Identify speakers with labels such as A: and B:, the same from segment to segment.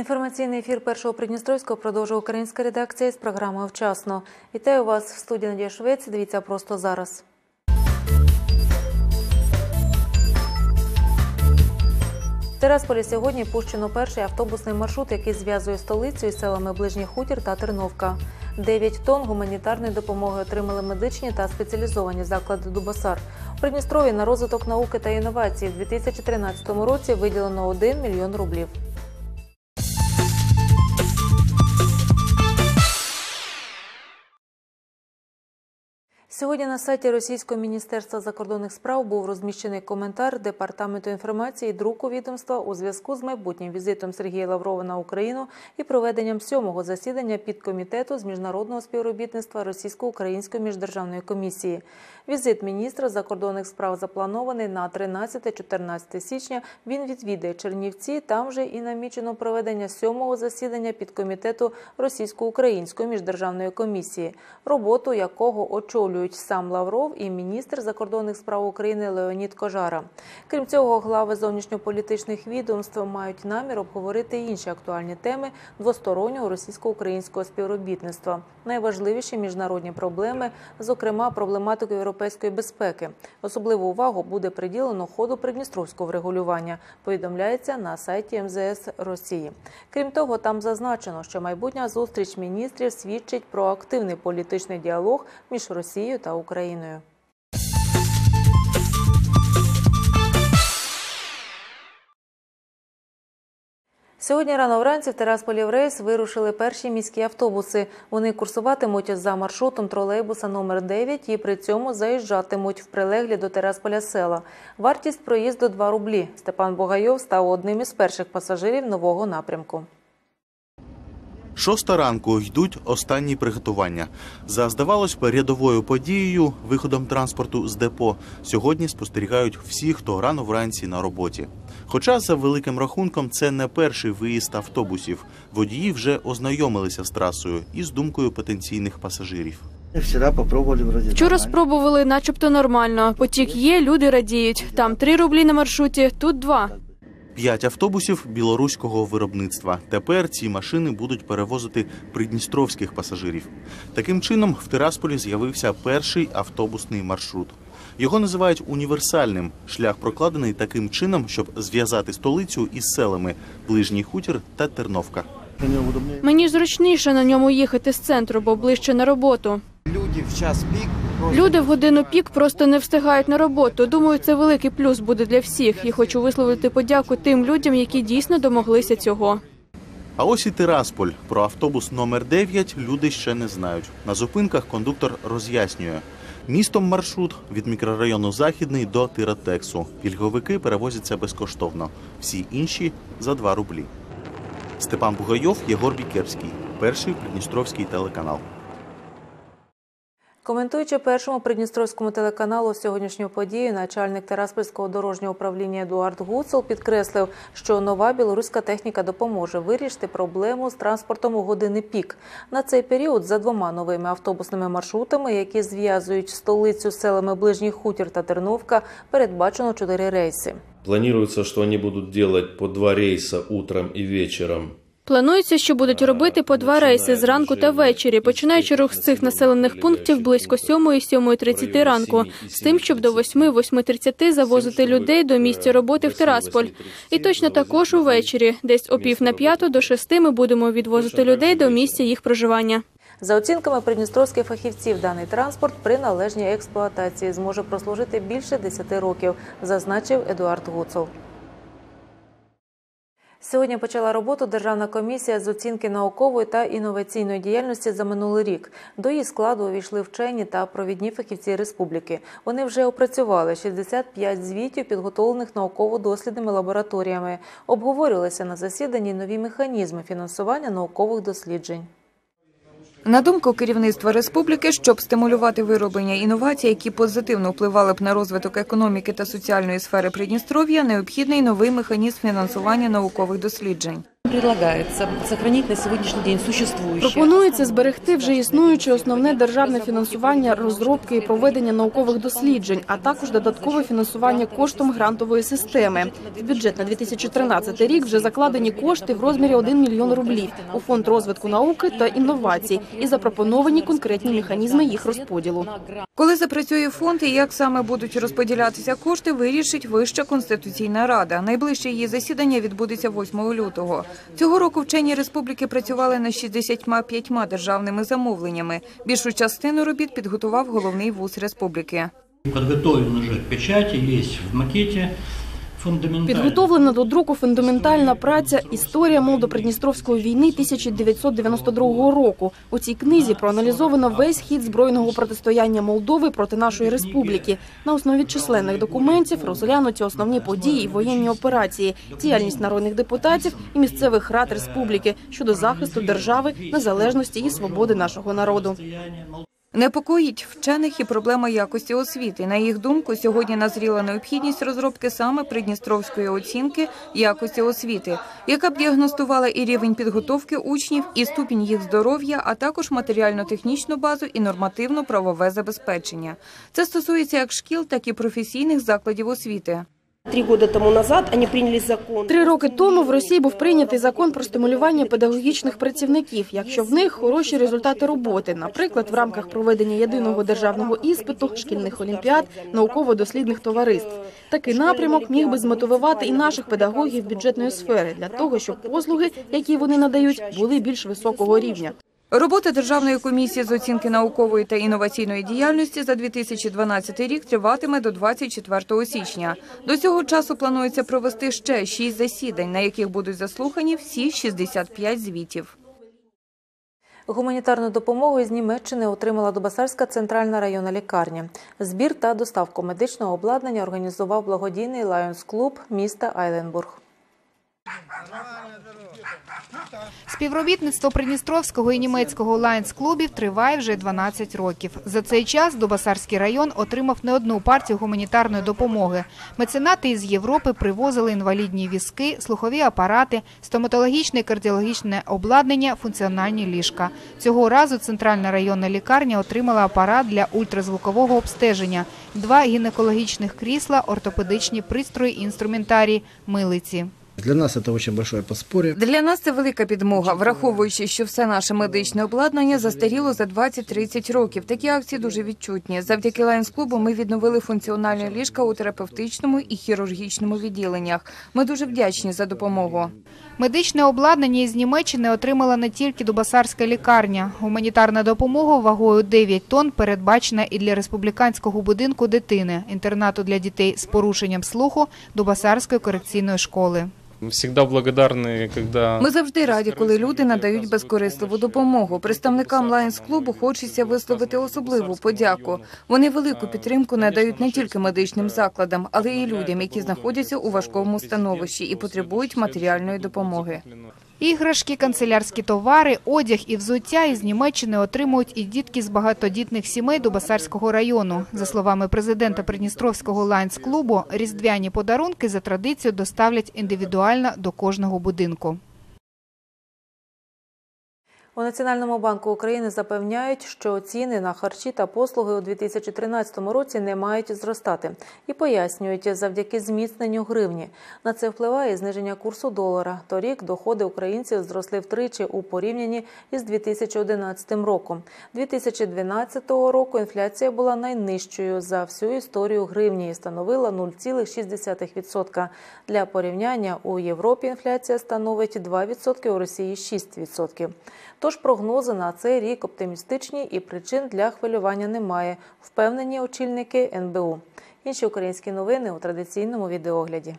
A: Інформаційний ефір першого Придністровського продовжує українська редакція з програмою «Вчасно». Вітаю вас в студії Надія Швець. Дивіться просто зараз. В Терасполі сьогодні пущено перший автобусний маршрут, який зв'язує столицю із селами Ближній Хутір та Терновка. 9 тонн гуманітарної допомоги отримали медичні та спеціалізовані заклади Дубосар. У Придністрові на розвиток науки та інновацій в 2013 році виділено 1 мільйон рублів. Сьогодні на сайті Російського міністерства закордонних справ був розміщений коментар департаменту інформації друку відомства у зв'язку з майбутнім візитом Сергія Лаврова на Україну і проведенням сьомого засідання підкомітету з міжнародного співробітництва Російсько-української міждержавної комісії. Візит міністра закордонних справ запланований на 13-14 січня. Він відвідає Чернівці. Там же і намічено проведення сьомого засідання підкомітету Російсько-української міждержавної комісії, роботу якого очолюють сам Лавров і міністр закордонних справ України Леонід Кожара. Крім цього, глави зовнішньополітичних відомств мають намір обговорити інші актуальні теми двостороннього російсько-українського співробітництва, найважливіші міжнародні проблеми, зокрема проблематику європейської безпеки. Особливу увагу буде приділено ходу придністровського врегулювання. Повідомляється на сайті МЗС Росії. Крім того, там зазначено, що майбутня зустріч міністрів свідчить про активний політичний діалог між Росією та Україною. Сьогодні рано вранці в Терасполі в рейс вирушили перші міські автобуси. Вони курсуватимуть за маршрутом тролейбуса номер 9 і при цьому заїжджатимуть в прилеглі до Терасполя села. Вартість проїзду 2 рублі. Степан Богайов став одним із перших пасажирів нового напрямку.
B: Шоста ранку йдуть останні приготування. За здавалось би, рядовою подією, виходом транспорту з депо, сьогодні спостерігають всі, хто рано вранці на роботі. Хоча за великим рахунком це не перший виїзд автобусів. Водії вже ознайомилися з трасою і з думкою потенційних пасажирів.
C: Вчора.
D: Спробували, начебто нормально. Потік є, люди радіють. Там три рублі на маршруті, тут два.
B: П'ять автобусів білоруського виробництва. Тепер ці машини будуть перевозити придністровських пасажирів. Таким чином, в Тирасполі з'явився перший автобусний маршрут. Його називають універсальним. Шлях прокладений таким чином, щоб зв'язати столицю із селами Ближній хутір та Терновка.
C: Мені
D: ж на ньому їхати з центру, бо ближче на роботу.
E: Люди в час пік
D: Люди в годину пік просто не встигають на роботу. Думаю, це великий плюс буде для всіх. І хочу висловити подяку тим людям, які дійсно домоглися цього.
B: А ось і Тирасполь. Про автобус номер 9 люди ще не знають. На зупинках кондуктор роз'яснює. Містом маршрут від мікрорайону Західний до Тиротексу. Пільговики перевозяться безкоштовно. Всі інші за 2 рублі. Степан Бугайов, Єгор Бікерський. Перший Придністровський телеканал.
A: Коментуючи першому придністровському телеканалу сьогоднішню подію, начальник Тераспольського дорожнього управління Едуард Гуцул підкреслив, що нова білоруська техніка допоможе вирішити проблему з транспортом у години пік. На цей період за двома новими автобусними маршрутами, які зв'язують столицю з селами Ближній Хутір та Терновка, передбачено чотири рейси.
F: Планируется, что они будут делать по два рейса утром и вечером.
D: Планується, що будуть робити по два рейси зранку та ввечері, починаючи рух з цих населених пунктів близько 7 і 7.30 ранку, з тим, щоб до 8-8.30 завозити людей до місця роботи в Тирасполь. І точно також увечері, десь о пів на п'яту до шести ми будемо відвозити людей до місця їх проживання.
A: За оцінками придністровських фахівців, даний транспорт при належній експлуатації зможе прослужити більше 10 років, зазначив Едуард Гуцул. Сьогодні почала роботу Державна комісія з оцінки наукової та інноваційної діяльності за минулий рік. До її складу увійшли вчені та провідні фахівці республіки. Вони вже опрацювали 65 звітів, підготовлених науково-дослідними лабораторіями. Обговорювалися на засіданні нові механізми фінансування наукових досліджень.
G: На думку керівництва республіки, щоб стимулювати вироблення інновацій, які позитивно впливали б на розвиток економіки та соціальної сфери Придністров'я, необхідний новий механізм фінансування наукових досліджень.
H: Предлагается сохранить на сегодняшний день существующее.
I: Пропонується зберегти вже існуюче основне державне фінансування розробки і проведення наукових досліджень, а також додаткове фінансування коштом грантової системи. В бюджет на 2013 рік вже закладені кошти в розмірі 1 мільйон рублів у фонд розвитку науки та інновацій і запропоновані конкретні механізми їх розподілу.
G: Коли запрацює фонд і як саме будуть розподілятися кошти, вирішить Вища конституційна рада. Найближче її засідання відбудеться 8 лютого. Цього року вчені республіки працювали над 65 державними замовленнями. Більшу частину робіт підготував головний вуз республіки.
J: Підготовлено вже печаті, є в фундаментальный.
I: Підготовлена до друку фундаментальна праця Історія молодопридністровської війни 1992 року. У цій книзі проаналізовано весь хід збройного протистояння Молдови проти нашої республіки. На основі численних документів розглянуті основні події і воєнні операції, діяльність народних депутатів і місцевих рад республіки щодо захисту держави, незалежності і свободи нашого народу.
G: Непокоїть вчених і проблема якості освіти. На їх думку, сьогодні назріла необхідність розробки саме придністровської оцінки якості освіти, яка б діагностувала і рівень підготовки учнів, і ступінь їх здоров'я, а також матеріально-технічну базу і нормативно-правове забезпечення. Це стосується як шкіл, так і професійних закладів освіти.
H: Три года тому назад они приняли закон.
I: Три роки тому в Росії був прийнятий закон про стимулювання педагогічних працівників, якщо в них хороші результати роботи, наприклад, в рамках проведення єдиного державного іспиту, шкільних олімпіад, науково-дослідних товариств. Такий напрямок міг би змотивувати і наших педагогів бюджетної сфери для того, щоб послуги, які вони надають, були більш високого рівня.
G: Робота Державної комісії з оцінки наукової та інноваційної діяльності за 2012 рік триватиме до 24 січня. До цього часу планується провести ще шість засідань, на яких будуть заслухані всі 65 звітів.
A: Гуманітарну допомогу із Німеччини отримала Дубасарська центральна районна лікарня. Збір та доставку медичного обладнання організував благодійний Lions Club міста Айленбург.
K: Співробітництво Придністровського і німецького лайнс-клубів триває вже 12 років. За цей час Дубасарський район отримав не одну партію гуманітарної допомоги. Меценати із Європи привозили інвалідні візки, слухові апарати, стоматологічне і кардіологічне обладнання, функціональні ліжка. Цього разу центральна районна лікарня отримала апарат для ультразвукового обстеження, два гінекологічних крісла, ортопедичні пристрої, інструментарій, милиці.
C: Для нас это очень большое подспорье.
G: Для нас це велика підмога, враховуючи, що все наше медичне обладнання застаріло за 20-30 років. Такі акції дуже відчутні. Завдяки Лайнс-клубу ми відновили функціональні ліжка у терапевтичному і хірургічному відділеннях. Ми дуже вдячні за допомогу.
K: Медичне обладнання із Німеччини отримала не тільки Дубасарська лікарня. Гуманітарна допомога вагою 9 тонн передбачена і для республіканського будинку дитини, інтернату для дітей з порушенням слуху Дубасарської корекційної школи.
L: Всегда благодарны, когда...
G: Ми завжди раді, коли люди надають безкорисливу допомогу. Представникам Lions клубу хочеться висловити особливу подяку. Вони велику підтримку надають не тільки медичним закладам, але й людям, які знаходяться у важкому становищі і потребують матеріальної допомоги.
K: Іграшки, канцелярські товари, одяг і взуття із Німеччини отримують і дітки з багатодітних сімей Дубасарського району. За словами президента Придністровського лайнс-клубу, різдвяні подарунки за традицією доставлять індивідуально до кожного будинку.
A: У Національному банку України запевняють, що ціни на харчі та послуги у 2013 році не мають зростати і пояснюють, завдяки зміцненню гривні. На це впливає зниження курсу долара. Торік доходи українців зросли втричі у порівнянні із 2011 роком. 2012 року інфляція була найнижчою за всю історію гривні і становила 0,6%. Для порівняння у Європі інфляція становить 2%, у Росії 6%. Тож прогнози на цей рік оптимістичні і причин для хвилювання немає, впевнені очільники НБУ. Інші українські новини у традиційному відеогляді.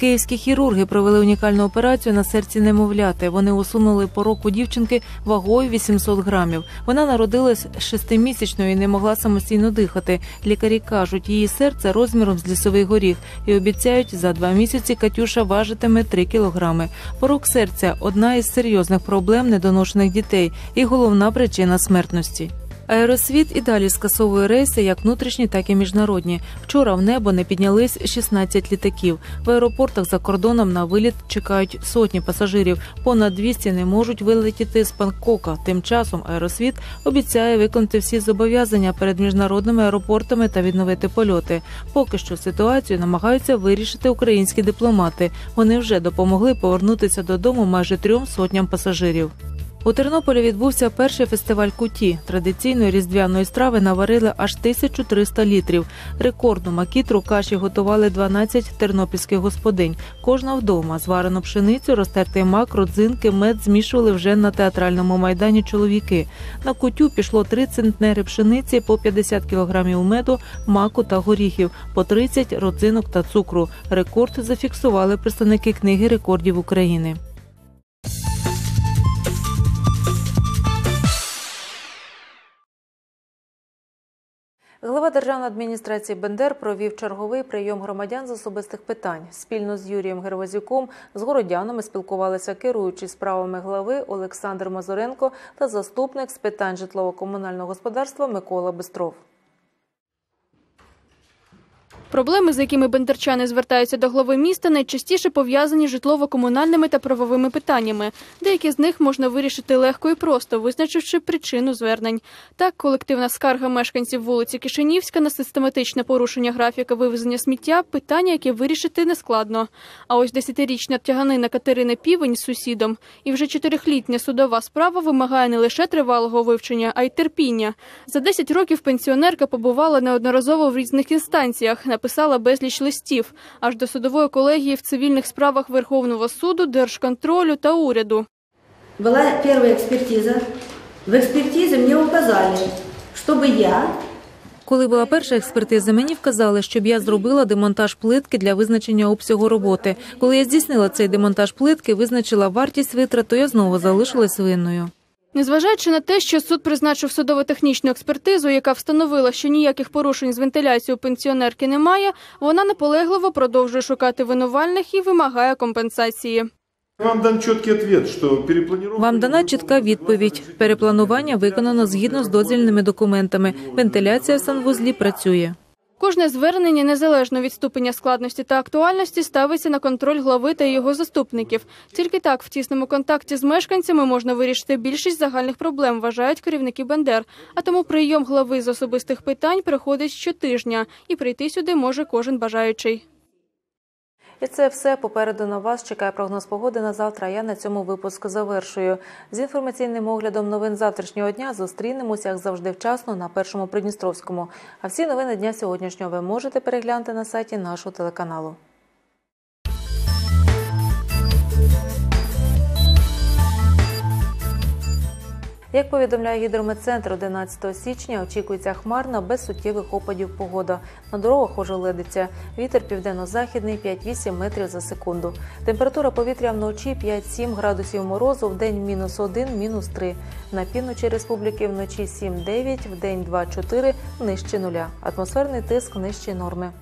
A: Київські хірурги провели унікальну операцію на серці немовляти. Вони усунули порок у дівчинки вагою 800 грамів. Вона народилась шестимісячною і не могла самостійно дихати. Лікарі кажуть, її серце розміром з лісовий горіх і обіцяють, за два місяці Катюша важитиме 3 кілограми. Порок серця одна із серйозних проблем недоношених дітей і головна причина смертності. Аеросвіт і далі скасовує рейси як внутрішні, так і міжнародні. Вчора в небо не піднялись 16 літаків. В аеропортах за кордоном на виліт чекають сотні пасажирів. Понад 200 не можуть вилетіти з Бангкока. Тим часом Аеросвіт обіцяє виконати всі зобов'язання перед міжнародними аеропортами та відновити польоти. Поки що ситуацію намагаються вирішити українські дипломати. Вони вже допомогли повернутися додому майже трьом сотням пасажирів. У Тернополі відбувся перший фестиваль куті. Традиційної різдвяної страви наварили аж 1300 літрів. Рекордну макітру каші готували 12 тернопільських господинь. Кожна вдома зварену пшеницю, розтертий мак, родзинки, мед змішували вже на театральному майдані чоловіки. На кутю пішло 3 центнери пшениці, по 50 кілограмів меду, маку та горіхів, по 30 родзинок та цукру. Рекорд зафіксували представники книги рекордів України. Глава державної адміністрації Бендер провів черговий прийом громадян з особистих питань. Спільно з Юрієм Гервазюком з городянами спілкувалися керуючий справами глави Олександр Мазуренко та заступник з питань житлово-комунального господарства Микола Бистров.
D: Проблеми, з якими бендерчани звертаються до глави міста, найчастіше пов'язані з житлово-комунальними та правовими питаннями. Деякі з них можна вирішити легко і просто, визначивши причину звернень. Так, колективна скарга мешканців вулиці Кишинівська на систематичне порушення графіка вивезення сміття питання, яке вирішити нескладно. А ось десятирічна тяганина Катерини Півень з сусідом і вже чотирихлітня судова справа вимагає не лише тривалого вивчення, а й терпіння. За 10 років пенсіонерка побувала неодноразово в різних інстанціях написала безліч листів аж до судової колегії в цивільних справах Верховного суду, держконтролю та уряду.
M: Була перша експертиза. В експертизі мені указали, щоб я
A: коли була перша експертиза, мені вказали, щоб я зробила демонтаж плитки для визначення обсягу роботи. Коли я здійснила цей демонтаж плитки, визначила вартість витрат, то я знову залишилась винною.
D: Незважаючи на те, що суд призначив судово-технічну експертизу, яка встановила, що ніяких порушень з вентиляцією пенсіонерки немає, вона наполегливо продовжує шукати винувальних і вимагає компенсації.
N: Вам дан чіткий відповідь, що перепланировка...
A: Вам дана чітка відповідь. Перепланування виконано згідно з дозвільними документами. Вентиляція в санвузлі працює.
D: Кожне звернення, незалежно від ступеня складності та актуальності, ставиться на контроль глави та його заступників. Тільки так, в тісному контакті з мешканцями можна вирішити більшість загальних проблем, вважають керівники Бендер. А тому прийом глави з особистих питань приходить щотижня, і прийти сюди може кожен бажаючий.
A: І це все попереду на вас чекає прогноз погоди на завтра. Я на цьому випуску завершую. З інформаційним оглядом новин завтрашнього дня зустрінемося, як завжди, вчасно на першому Придністровському. А всі новини дня сьогоднішнього ви можете переглянути на сайті нашого телеканалу. Як повідомляє гідрометцентр, 11 січня очікується хмарна без суттєвих опадів погода. На дорогах ожеледиться. Вітер південно-західний 5-8 метрів за секунду. Температура повітря вночі 5-7 градусів морозу, в день мінус 1, мінус 3. На півночі республіки вночі 7-9, в день 2-4, нижче нуля. Атмосферний тиск нижче норми.